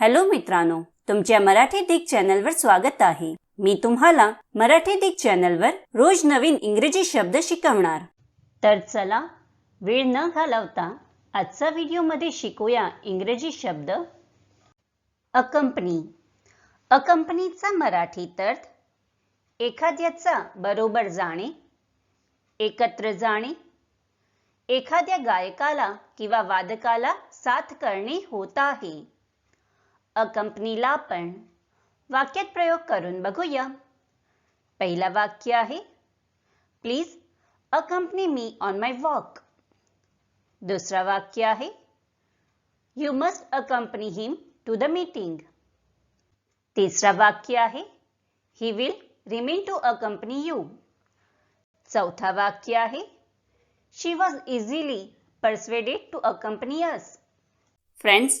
Hello मित्रांनो तुमच्या मराठी दिग चॅनलवर स्वागत आहे. मी तुम्हाला मराठी दिग चॅनलवर रोज नवीन इंग्रजी शब्द शिकवणार. तर चला वेळ न घालवता आजचा व्हिडिओमध्ये शिकूया इंग्रजी शब्द. अकंपनी. अकंपनीचा मराठीत अर्थ एखाद्याचा बरोबर जाणे एकत्र जाणे एखाद्या गायकाला किंवा वादकाला साथ करणे होत आहे. अकंपनीला आपण वाक्यात प्रयोग करून बघूया. पहिला वाक्य आहे please accompany me on my walk दुसरा वाक्य आहे you must accompany him to the meeting तिसरा वाक्य आहे he will remain to accompany you चौथा वाक्य आहे she was easily persuaded to accompany us friends